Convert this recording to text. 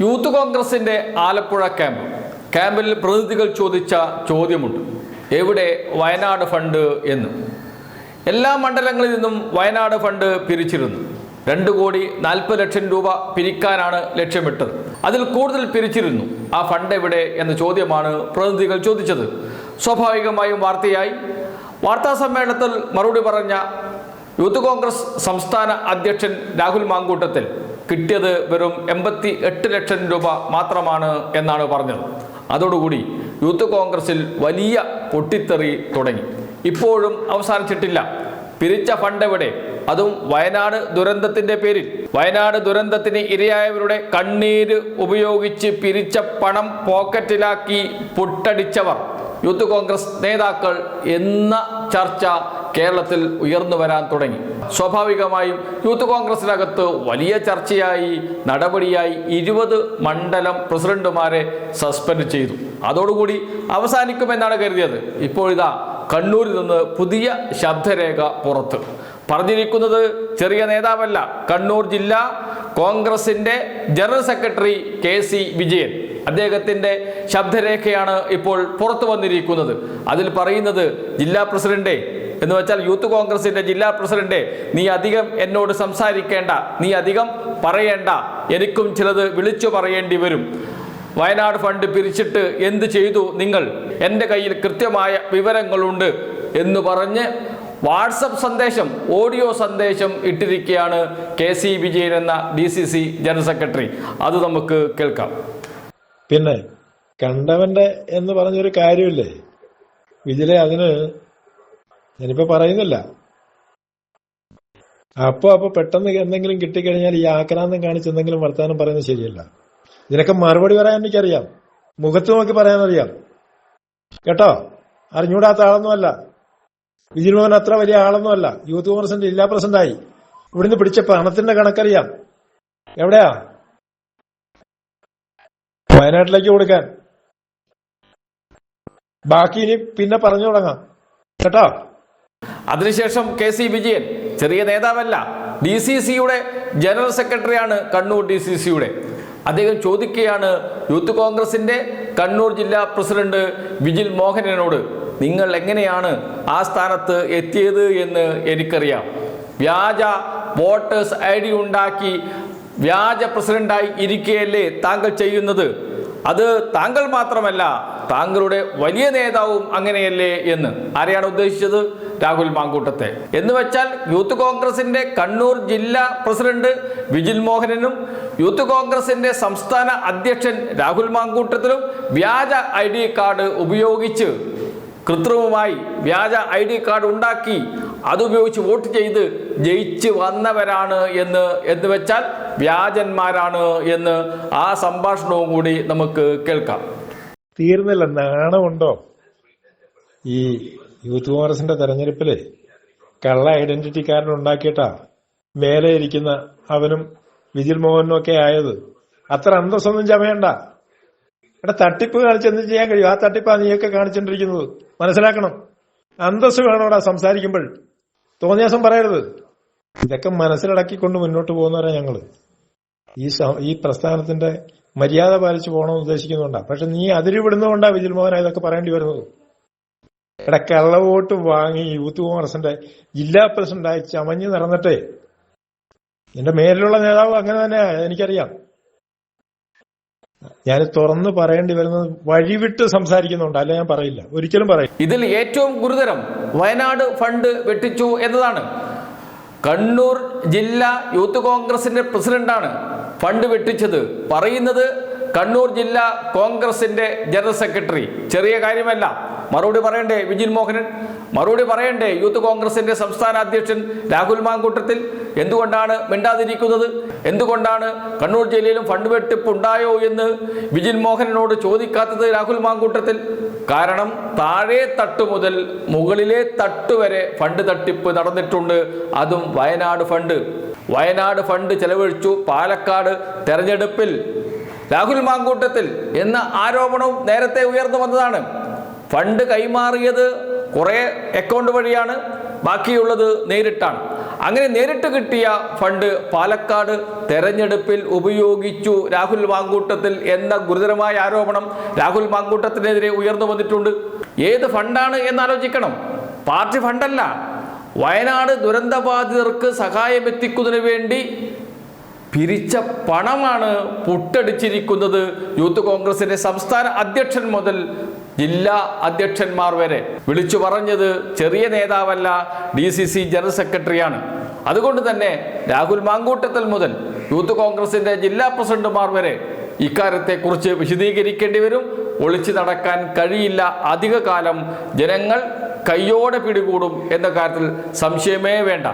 Youth കോൺഗ്രസിന്റെ Alappuzha camp. ക്യാമ്പിൽ പ്രതിനിധികൾ ചോദിച്ച ചോദ്യമുണ്ട്. എവിടെ വയനാട് ഫണ്ട് എന്ന്. എല്ലാ മണ്ഡലങ്ങളിൽ നിന്നും വയനാട് ഫണ്ട് പിരിച്ചിരുന്നു. രണ്ട് കോടി നാൽപ്പത് ലക്ഷം രൂപ പിരിക്കാനാണ് ലക്ഷ്യമിട്ടത്. അതിൽ കൂടുതൽ പിരിച്ചിരുന്നു. ആ ഫണ്ട് എവിടെ എന്ന ചോദ്യമാണ് പ്രതിനിധികൾ ചോദിച്ചത്. സ്വാഭാവികമായും വാർത്തയായി. വാർത്താ സമ്മേളനത്തിൽ മറുപടി പറഞ്ഞ യൂത്ത് കോൺഗ്രസ് സംസ്ഥാന അധ്യക്ഷൻ രാഹുൽ മാങ്കൂട്ടത്തിൽ കിട്ടിയത് വെറും എൺപത്തി എട്ട് ലക്ഷം രൂപ മാത്രമാണ് എന്നാണ് പറഞ്ഞത്. അതോടുകൂടി യൂത്ത് കോൺഗ്രസിൽ വലിയ പൊട്ടിത്തെറി തുടങ്ങി. ഇപ്പോഴും അവസാനിച്ചിട്ടില്ല. പിരിച്ച ഫണ്ട് എവിടെ? അതും വയനാട് ദുരന്തത്തിന്റെ പേരിൽ. വയനാട് ദുരന്തത്തിന് ഇരയായവരുടെ കണ്ണീര് ഉപയോഗിച്ച് പിരിച്ച പണം പോക്കറ്റിലാക്കി പൊട്ടടിച്ചവർ. യൂത്ത് കോൺഗ്രസ് നേതാക്കൾ എന്ന ചർച്ച കേരളത്തിൽ ഉയർന്നു വരാൻ തുടങ്ങി. സ്വാഭാവികമായും യൂത്ത് കോൺഗ്രസിനകത്ത് വലിയ ചർച്ചയായി നടപടിയായി ഇരുപത് മണ്ഡലം പ്രസിഡന്റുമാരെ സസ്പെൻഡ് ചെയ്തു. അതോടുകൂടി അവസാനിക്കുമെന്നാണ് കരുതിയത്. ഇപ്പോഴിതാ കണ്ണൂരിൽ നിന്ന് പുതിയ ശബ്ദരേഖ പുറത്ത്. പറഞ്ഞിരിക്കുന്നത് ചെറിയ നേതാവല്ല കണ്ണൂർ ജില്ലാ കോൺഗ്രസിന്റെ general secretary K C Vijayan. അദ്ദേഹത്തിന്റെ ശബ്ദരേഖയാണ് ഇപ്പോൾ പുറത്തു വന്നിരിക്കുന്നത്. അതിൽ പറയുന്നത് ജില്ലാ പ്രസിഡന്റ് എന്ന് വെച്ചാൽ യൂത്ത് കോൺഗ്രസിന്റെ ജില്ലാ പ്രസിഡന്റ് നീ അധികം എന്നോട് സംസാരിക്കേണ്ട നീ അധികം പറയേണ്ട എനിക്കും ചിലത് വിളിച്ചു പറയേണ്ടി വരും. വയനാട് ഫണ്ട് പിരിച്ചിട്ട് എന്ത് ചെയ്തു നിങ്ങൾ? എന്റെ കയ്യിൽ കൃത്യമായ വിവരങ്ങളുണ്ട് എന്ന് പറഞ്ഞ് വാട്സപ്പ് സന്ദേശം ഓഡിയോ സന്ദേശം ഇട്ടിരിക്കുകയാണ് കെ സി വിജയൻ എന്ന D C C general secretary. അത് നമുക്ക് കേൾക്കാം. പിന്നെ കണ്ടവന്റെ എന്ന് പറഞ്ഞൊരു കാര്യമില്ലേ? ഇതിലെ അതിന് ഞാനിപ്പോ പറയുന്നില്ല. അപ്പൊ അപ്പൊ പെട്ടെന്ന് എന്തെങ്കിലും കിട്ടിക്കഴിഞ്ഞാൽ ഈ ആക്രാന്തം കാണിച്ച് എന്തെങ്കിലും വർത്താനം പറയുന്നത് ശരിയല്ല. ഇതിനൊക്കെ മറുപടി പറയാൻ എനിക്കറിയാം. മുഖത്ത് നോക്കി പറയാനറിയാം. കേട്ടോ? അറിഞ്ഞൂടാത്ത ആളൊന്നുമല്ല. വിജിൽ മോഹൻ അത്ര വലിയ ആളൊന്നുമല്ല. യൂത്ത് കോൺഗ്രസിന്റെ ജില്ലാ പ്രസിഡന്റായി. ഇവിടുന്ന് പിടിച്ച പണത്തിന്റെ കണക്കറിയാം. എവിടെയാ? വയനാട്ടിലേക്ക് കൊടുക്കാൻ. ബാക്കി ഇനി പിന്നെ പറഞ്ഞു തുടങ്ങാം. കേട്ടോ? അതിനുശേഷം കെ സി വിജയൻ ചെറിയ നേതാവല്ല ഡി സി സിയുടെ ജനറൽ സെക്രട്ടറിയാണ് കണ്ണൂർ ഡി സി സിയുടെ. അദ്ദേഹം ചോദിക്കുകയാണ് യൂത്ത് കോൺഗ്രസിന്റെ കണ്ണൂർ ജില്ലാ പ്രസിഡന്റ് വിജിൽ മോഹനനോട് നിങ്ങൾ എങ്ങനെയാണ് ആ സ്ഥാനത്ത് എത്തിയത് എന്ന് എനിക്കറിയാം. വ്യാജ വോട്ടേഴ്സ് ഐ ഡി ഉണ്ടാക്കി വ്യാജ പ്രസിഡന്റായി ഇരിക്കുകയല്ലേ താങ്കൾ ചെയ്യുന്നത്? അത് താങ്കൾ മാത്രമല്ല താങ്കളുടെ വലിയ നേതാവും അങ്ങനെയല്ലേ എന്ന്. ആരെയാണ് ഉദ്ദേശിച്ചത്? രാഹുൽ മാങ്കൂട്ടത്തെ. എന്ന് വെച്ചാൽ യൂത്ത് കോൺഗ്രസിന്റെ കണ്ണൂർ ജില്ലാ പ്രസിഡന്റ് വിജിൽ മോഹനനും യൂത്ത് കോൺഗ്രസിന്റെ സംസ്ഥാന അധ്യക്ഷൻ രാഹുൽ മാങ്കൂട്ടത്തിലും വ്യാജ ഐ കാർഡ് ഉപയോഗിച്ച് കൃത്രിമമായി വ്യാജ ഐ ഡി കാർഡ് ഉണ്ടാക്കി അതുപയോഗിച്ച് വോട്ട് ചെയ്ത് ജയിച്ച് വന്നവരാണ് എന്ന്. എന്ന് വെച്ചാൽ വ്യാജന്മാരാണ് എന്ന് ആ സംഭാഷണവും കൂടി നമുക്ക് കേൾക്കാം. തീർന്നില്ല നാണമുണ്ടോ? ഈ യൂത്ത് കോൺഗ്രസിന്റെ തെരഞ്ഞെടുപ്പിൽ കള്ള ഐഡന്റിറ്റിക്കാരൻ ഉണ്ടാക്കിയിട്ടാ മേലെ ഇരിക്കുന്ന അവനും വിജിൽ മോഹനും ഒക്കെ ആയത്. അത്ര അന്തസ്സൊന്നും ചമയണ്ട. എടാ തട്ടിപ്പ് കാണിച്ച് എന്ത് ചെയ്യാൻ കഴിയും? ആ തട്ടിപ്പാ നീയൊക്കെ കാണിച്ചോണ്ടിരിക്കുന്നത്. മനസ്സിലാക്കണം. അന്തസ് വേണോടാ സംസാരിക്കുമ്പോൾ. തോന്നിയാസം പറയരുത്. ഇതൊക്കെ മനസ്സിലടക്കിക്കൊണ്ട് മുന്നോട്ട് പോകുന്നവരാ ഞങ്ങൾ. ഈ ഈ പ്രസ്ഥാനത്തിന്റെ മര്യാദ പാലിച്ചു പോകണമെന്ന് ഉദ്ദേശിക്കുന്നുണ്ടാ. പക്ഷെ നീ അതിരുവിടുന്നതുകൊണ്ടാ വിജിൽ മോഹന ഇതൊക്കെ പറയേണ്ടി വരുന്നത്. എടാ കള്ളവോട്ട് വാങ്ങി യൂത്ത് കോൺഗ്രസിന്റെ ജില്ലാ പ്രസിഡന്റായി ചമഞ്ഞു നടന്നിട്ടേ എന്റെ മേലിലുള്ള നേതാവ് അങ്ങനെ തന്നെ എനിക്കറിയാം. ഞാൻ തുറന്നു പറയേണ്ടി വരുന്നത് വഴിവിട്ട് സംസാരിക്കുന്നുണ്ട്. അല്ലെ ഞാൻ പറയില്ല. ഒരിക്കലും പറയില്ല. ഇതിൽ ഏറ്റവും ഗുരുതരം വയനാട് ഫണ്ട് വെട്ടിച്ചു എന്നതാണ്. കണ്ണൂർ ജില്ലാ യൂത്ത് കോൺഗ്രസിന്റെ പ്രസിഡന്റാണ് ഫണ്ട് വെട്ടിച്ചത്. പറയുന്നത് കണ്ണൂർ ജില്ലാ കോൺഗ്രസിന്റെ ജനറൽ സെക്രട്ടറി. ചെറിയ കാര്യമല്ല. മറുപടി പറയണ്ടേ വിജിൻ മോഹനൻ? മറുപടി പറയണ്ടേ? യൂത്ത് കോൺഗ്രസിന്റെ സംസ്ഥാന അധ്യക്ഷൻ രാഹുൽ മാങ്കൂട്ടത്തിൽ എന്തുകൊണ്ടാണ് മിണ്ടാതിരിക്കുന്നത്? എന്തുകൊണ്ടാണ് കണ്ണൂർ ജില്ലയിലും ഫണ്ട് വെട്ടിപ്പ് ഉണ്ടായോ എന്ന് വിജിൻ മോഹനനോട് ചോദിക്കാത്തത് രാഹുൽ മാങ്കൂട്ടത്തിൽ? കാരണം താഴെ തട്ട് മുതൽ മുകളിലെ തട്ട് വരെ ഫണ്ട് തട്ടിപ്പ് നടന്നിട്ടുണ്ട്. അതും വയനാട് ഫണ്ട്. വയനാട് ഫണ്ട് ചെലവഴിച്ചു പാലക്കാട് തെരഞ്ഞെടുപ്പിൽ. രാഹുൽ മാങ്കൂട്ടത്തിൽ എന്ന ആരോപണവും നേരത്തെ ഉയർന്നു വന്നതാണ്. ഫണ്ട് കൈമാറിയത് കുറേ അക്കൗണ്ട് വഴിയാണ് ബാക്കിയുള്ളത് നേരിട്ടാണ്. അങ്ങനെ നേരിട്ട് കിട്ടിയ ഫണ്ട് പാലക്കാട് തെരഞ്ഞെടുപ്പിൽ ഉപയോഗിച്ചു രാഹുൽ മാങ്കൂട്ടത്തിൽ എന്ന ഗുരുതരമായ ആരോപണം രാഹുൽ മാങ്കൂട്ടത്തിനെതിരെ ഉയർന്നു വന്നിട്ടുണ്ട്. ഏത് ഫണ്ടാണ് എന്നാലോചിക്കണം പാർട്ടി ഫണ്ടല്ല വയനാട് ദുരന്തബാധിതർക്ക് സഹായമെത്തിക്കുന്നതിന് വേണ്ടി പിരിച്ച പണമാണ് പൊട്ടടിച്ചിരിക്കുന്നത്. യൂത്ത് കോൺഗ്രസിന്റെ സംസ്ഥാന അധ്യക്ഷൻ മുതൽ ജില്ലാ അധ്യക്ഷന്മാർ വരെ. വിളിച്ചു പറഞ്ഞത് ചെറിയ നേതാവല്ല ഡി സി സി ജനറൽ സെക്രട്ടറിയാണ്. അതുകൊണ്ട് തന്നെ രാഹുൽ മാങ്കൂട്ടത്തിൽ മുതൽ യൂത്ത് കോൺഗ്രസിന്റെ ജില്ലാ പ്രസിഡന്റുമാർ വരെ ഇക്കാര്യത്തെക്കുറിച്ച് വിശദീകരിക്കേണ്ടി വരും. ഒളിച്ചു നടക്കാൻ കഴിയില്ല. അധിക കാലം ജനങ്ങൾ കയ്യോടെ പിടികൂടും എന്ന കാര്യത്തിൽ സംശയമേ വേണ്ട.